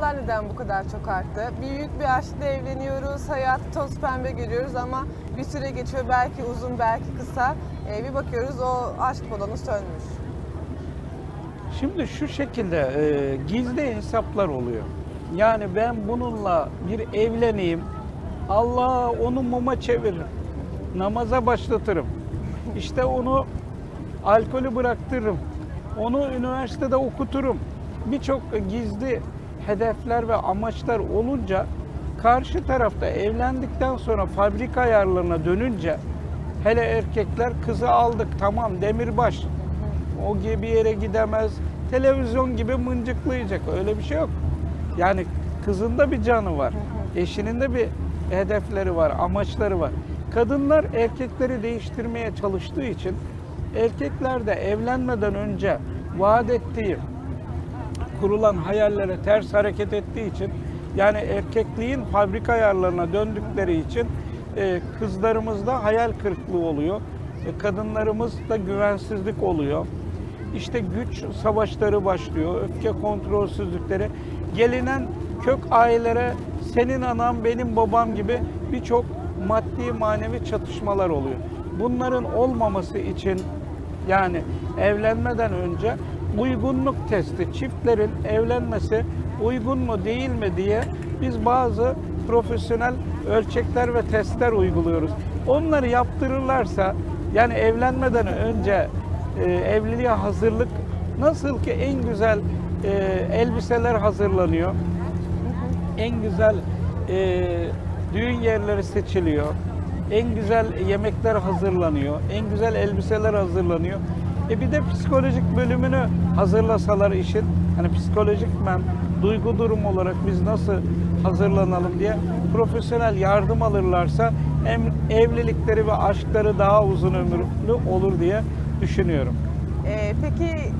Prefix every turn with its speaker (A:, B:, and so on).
A: Boşanmalar neden bu kadar çok arttı? Büyük bir aşkla evleniyoruz, hayatı toz pembe görüyoruz ama bir süre geçiyor belki uzun belki kısa. Ee, bir bakıyoruz o aşk balonu sönmüş.
B: Şimdi şu şekilde e, gizli hesaplar oluyor. Yani ben bununla bir evleneyim, Allah onu muma çeviririm, namaza başlatırım. İşte onu alkolü bıraktırırım, onu üniversitede okuturum. Birçok gizli hedefler ve amaçlar olunca karşı tarafta evlendikten sonra fabrika ayarlarına dönünce hele erkekler kızı aldık tamam demirbaş o gibi bir yere gidemez. Televizyon gibi mıncıklayacak. Öyle bir şey yok. Yani kızın da bir canı var. Eşinin de bir hedefleri var, amaçları var. Kadınlar erkekleri değiştirmeye çalıştığı için erkekler de evlenmeden önce vaat ettiği kurulan hayallere ters hareket ettiği için yani erkekliğin fabrika ayarlarına döndükleri için e, kızlarımızda hayal kırıklığı oluyor. E, kadınlarımızda güvensizlik oluyor. İşte güç savaşları başlıyor, öfke kontrolsüzlükleri. Gelinen kök ailelere senin anam benim babam gibi birçok maddi manevi çatışmalar oluyor. Bunların olmaması için yani evlenmeden önce uygunluk testi, çiftlerin evlenmesi uygun mu değil mi diye biz bazı profesyonel ölçekler ve testler uyguluyoruz. Onları yaptırırlarsa yani evlenmeden önce e, evliliğe hazırlık nasıl ki en güzel e, elbiseler hazırlanıyor, en güzel e, düğün yerleri seçiliyor. En güzel yemekler hazırlanıyor. En güzel elbiseler hazırlanıyor. E bir de psikolojik bölümünü hazırlasalar işin hani psikolojik men duygu durum olarak biz nasıl hazırlanalım diye profesyonel yardım alırlarsa hem evlilikleri ve aşkları daha uzun ömürlü olur diye düşünüyorum.
A: Ee, peki